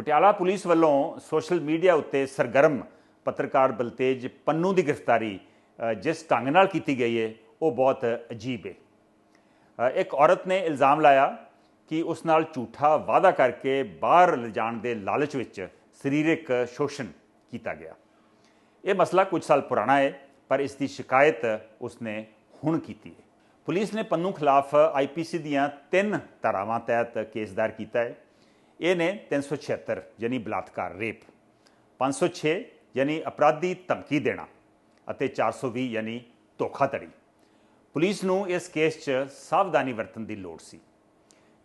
Patiala police ਵੱਲੋਂ social media ਉੱਤੇ ਸਰਗਰਮ ਪੱਤਰਕਾਰ ਬਲਤੇਜ ਪੰਨੂ ਦੀ ਗ੍ਰਿਫਤਾਰੀ ਜਿਸ ਢੰਗ ਨਾਲ ਕੀਤੀ ਗਈ ਹੈ ਉਹ ਬਹੁਤ ਅਜੀਬ ਹੈ ਇੱਕ ਔਰਤ ਨੇ ਇਲਜ਼ਾਮ ਲਾਇਆ ਕਿ ਉਸ ਨਾਲ ਝੂਠਾ ਵਾਅਦਾ ਕਰਕੇ ਬਾਹਰ ਲਿਜਾਣ ਦੇ ਲਾਲਚ ਵਿੱਚ ਸਰੀਰਕ ਸ਼ੋਸ਼ਣ ਕੀਤਾ ਗਿਆ। ਇਹ ਮਸਲਾ ਕੁਝ ਸਾਲ ਪੁਰਾਣਾ ਹੈ ਪਰ ਇਸ ਦੀ ਸ਼ਿਕਾਇਤ ਉਸਨੇ ਹੁਣ ਕੀਤੀ ਹੈ ਪੁਲਿਸ ਨੇ ਪੰਨੂ ਖਿਲਾਫ ਆਈਪੀਸੀ ਦੀਆਂ ਤਿੰਨ ਧਾਰਾਵਾਂ ਤਹਿਤ ਕੇਸ ਦਾਇਰ ਕੀਤਾ ਹੈ ਇਹ ਨੇ 376 ਯਾਨੀ ਬਲਾਤਕਾਰ, ਰੇਪ। 506 ਯਾਨੀ ਅਪਰਾਧੀ ਧਮਕੀ ਦੇਣਾ ਅਤੇ 420 ਯਾਨੀ ਧੋਖਾਧੜੀ। ਪੁਲਿਸ ਨੂੰ ਇਸ ਕੇਸ 'ਚ ਸਾਵਧਾਨੀ ਵਰਤਣ ਦੀ ਲੋੜ ਸੀ।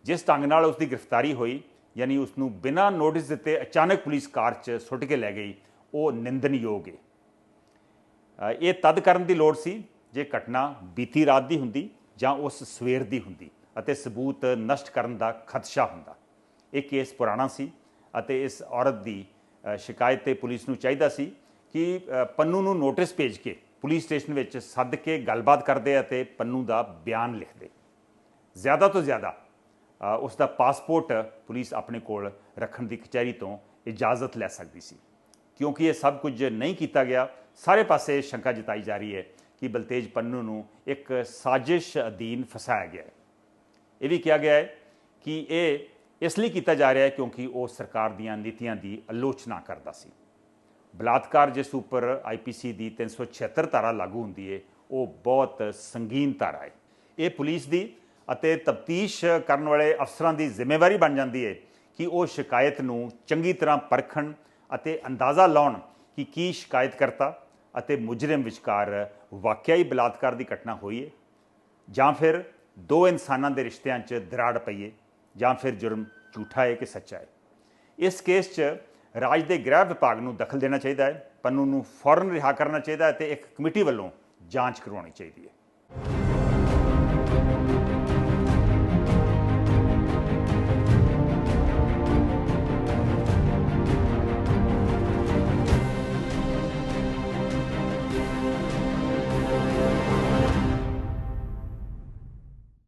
ਜਿਸ ਢੰਗ ਨਾਲ ਉਸ ਦੀ ਗ੍ਰਿਫਤਾਰੀ ਹੋਈ, ਯਾਨੀ ਉਸ ਨੂੰ ਬਿਨਾਂ ਨੋਟਿਸ ਦਿੱਤੇ ਅਚਾਨਕ ਪੁਲਿਸ ਕਾਰ 'ਚ ਸੁੱਟ ਕੇ ਲੈ ਗਈ, ਉਹ ਨਿੰਦਨਯੋਗ ਹੈ ਇਹ ਤਦ ਕਰਨ ਦੀ ਲੋੜ ਸੀ ਜੇ ਘਟਨਾ ਬੀਤੀ ਰਾਤ ਦੀ ਹੁੰਦੀ ਜਾਂ ਉਸ ਸਵੇਰ ਦੀ ਹੁੰਦੀ ਅਤੇ ਸਬੂਤ ਨਸ਼ਟ ਕਰਨ ਦਾ ਖਦਸ਼ਾ ਹੁੰਦਾ। ਇਹ ਕੇਸ ਪੁਰਾਣਾ ਸੀ ਅਤੇ ਇਸ ਔਰਤ ਦੀ ਸ਼ਿਕਾਇਤ ਤੇ ਪੁਲਿਸ ਨੂੰ ਚਾਹੀਦਾ ਸੀ ਕਿ ਅ, ਪੰਨੂ ਨੂੰ ਨੋਟਿਸ ਭੇਜ ਕੇ ਪੁਲਿਸ ਸਟੇਸ਼ਨ ਵਿੱਚ ਸੱਦ ਕੇ ਗੱਲਬਾਤ ਕਰਦੇ ਅਤੇ ਪੰਨੂ ਦਾ ਬਿਆਨ ਲਿਖਦੇ ਜ਼ਿਆਦਾ ਤੋਂ ਜ਼ਿਆਦਾ ਅ, ਉਸ ਦਾ ਪਾਸਪੋਰਟ ਪੁਲਿਸ ਆਪਣੇ ਕੋਲ ਰੱਖਣ ਦੀ ਕਚਹਿਰੀ ਤੋਂ ਇਜਾਜ਼ਤ ਲੈ ਸਕਦੀ ਸੀ। ਕਿਉਂਕਿ ਇਹ ਸਭ ਕੁਝ ਨਹੀਂ ਕੀਤਾ ਗਿਆ ਸਾਰੇ ਪਾਸੇ ਸ਼ੰਕਾ ਜਤਾਈ ਜਾ ਰਹੀ ਹੈ ਕਿ ਬਲਤੇਜ ਪੰਨੂ ਨੂੰ ਇੱਕ ਸਾਜ਼ਿਸ਼ ਅਧੀਨ ਫਸਾਇਆ ਗਿਆ ਹੈ। ਇਹ ਵੀ ਕਿਹਾ ਗਿਆ ਹੈ ਕਿ ਇਹ ਇਸ ਲਈ ਕੀਤਾ ਜਾ ਰਿਹਾ ਹੈ ਕਿਉਂਕਿ ਉਹ ਸਰਕਾਰ ਦੀਆਂ ਨੀਤੀਆਂ ਦੀ ਆਲੋਚਨਾ ਕਰਦਾ ਸੀ। ਬਲਾਤਕਾਰ ਜਿਸ ਉੱਪਰ ਆਈਪੀਸੀ ਦੀ 376 ਧਾਰਾ ਲਾਗੂ ਹੁੰਦੀ ਹੈ ਉਹ ਬਹੁਤ ਸੰਗੀਨ ਧਾਰਾ ਹੈ ਇਹ ਪੁਲਿਸ ਦੀ ਅਤੇ ਤਫਤੀਸ਼ ਕਰਨ ਵਾਲੇ ਅਫਸਰਾਂ ਦੀ ਜ਼ਿੰਮੇਵਾਰੀ ਬਣ ਜਾਂਦੀ ਹੈ ਕਿ ਉਹ ਸ਼ਿਕਾਇਤ ਨੂੰ ਚੰਗੀ ਤਰ੍ਹਾਂ ਪਰਖਣ ਅਤੇ ਅੰਦਾਜ਼ਾ ਲਾਉਣ ਕਿ ਕੀ ਸ਼ਿਕਾਇਤਕਰਤਾ ਅਤੇ ਮੁਜਰਮ ਵਿਚਕਾਰ ਵਾਕਿਆਈ ਬਲਾਤਕਾਰ ਦੀ ਘਟਨਾ ਹੋਈ ਹੈ ਜਾਂ ਫਿਰ ਦੋ ਇਨਸਾਨਾਂ ਦੇ ਰਿਸ਼ਤਿਆਂ 'ਚ ਦਰਾੜ ਪਈ ਹੈ ਜਾਂ ਫਿਰ ਜੁਰਮ ਝੂਠਾ ਹੈ ਕਿ ਸੱਚਾ ਹੈ। ਇਸ ਕੇਸ 'ਚ ਰਾਜ ਦੇ ਗ੍ਰਹਿ ਵਿਭਾਗ ਨੂੰ ਦਖਲ ਦੇਣਾ ਚਾਹੀਦਾ ਹੈ, ਪੰਨੂ ਨੂੰ ਫੌਰਨ ਰਿਹਾ ਕਰਨਾ ਚਾਹੀਦਾ ਹੈ ਤੇ ਇੱਕ ਕਮੇਟੀ ਵੱਲੋਂ ਜਾਂਚ ਕਰਵਾਉਣੀ ਚਾਹੀਦੀ ਹੈ।